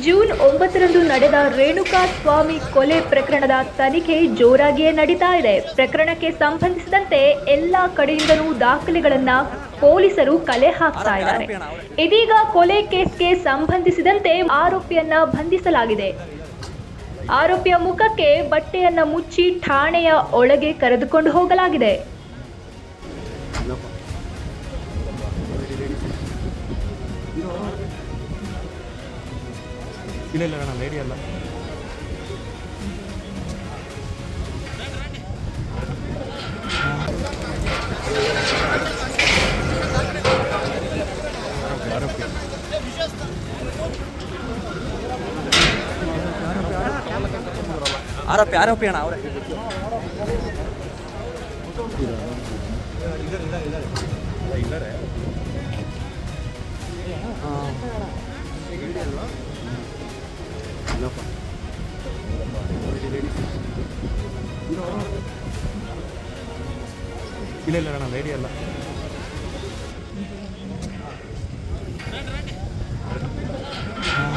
June ಒಂಬತ್ತರಂದು ನಡೆದ ರೇಣುಕಾ ಸ್ವಾಮಿ ಕೊಲೆ ಪ್ರಕರಣದ ತನಿಖೆ ಜೋರಾಗಿಯೇ ನಡೀತಾ ಇದೆ. ಪ್ರಕರಣಕ್ಕೆ ಸಂಬಂಧಿಸಿದಂತೆ ಎಲ್ಲ ಕಡೆಯಿಂದಲೂ ದಾಖಲೆಗಳನ್ನ ಪೊಲೀಸರು ಕಲೆ ಹಾಕ್ತಾ ಇದ್ದಾರೆ. ಇದೀಗ ಕೊಲೆ ಕೇಸ್ಗೆ ಸಂಬಂಧಿಸಿದಂತೆ ಆರೋಪಿಯನ್ನ ಬಂಧಿಸಲಾಗಿದೆ. ಆರೋಪಿಯ ಮುಖಕ್ಕೆ ಬಟ್ಟೆಯನ್ನ ಮುಚ್ಚಿ ಠಾಣೆಯ ಒಳಗೆ ಕರೆದುಕೊಂಡು ಹೋಗಲಾಗಿದೆ. ಇಲ್ಲ ಇಲ್ಲ ಅಣ್ಣ ಲೇಡಿ ಅಲ್ಲ ಆರೋಪಿ ಆರೋಪಿ ಆರೋಪಿ ಅಣ್ಣ ಅವರೇ ಇಲ್ಲ ಇಲ್ಲ ಅಣ್ಣ ಲೇಡಿ ಅಲ್ಲ.